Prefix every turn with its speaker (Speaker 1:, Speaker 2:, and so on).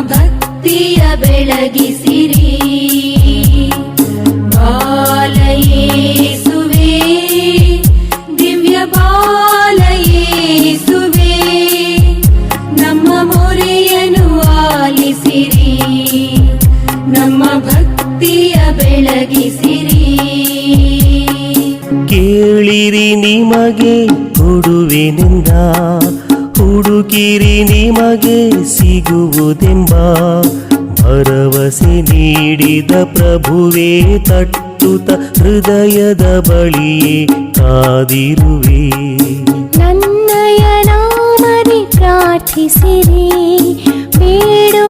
Speaker 1: ಭಕ್ತಿಯ ಬೆಳಗಿಸಿರಿ. ಬಾಲಯೇಸುವೆ ದಿವ್ಯ ಬಾಲಯೇಸುವೆ ನಮ್ಮ ಮೊರೆಯನ್ನು ಆಲಿಸಿರಿ. ನಮ್ಮ ಭಕ್ತಿಯ ಬೆಳಗಿಸಿರಿ.
Speaker 2: ಕೇಳಿರಿ ನಿಮಗೆ ಕೊಡುವೆನೆಂದ? ಹುಡುಕಿರಿ ನಿಮಗೆ ಸಿಗುವುದೆಂಬ ಭರವಸೆ ನೀಡಿದ ಪ್ರಭುವೇ ತಟ್ಟುತ ಹೃದಯದ ಬಳಿಯೇ ಕಾದಿರುವೆ.
Speaker 3: ನನ್ನಯ ನಾಮನಿ ಪ್ರಾರ್ಥಿಸಿರಿ. ಬೇಡು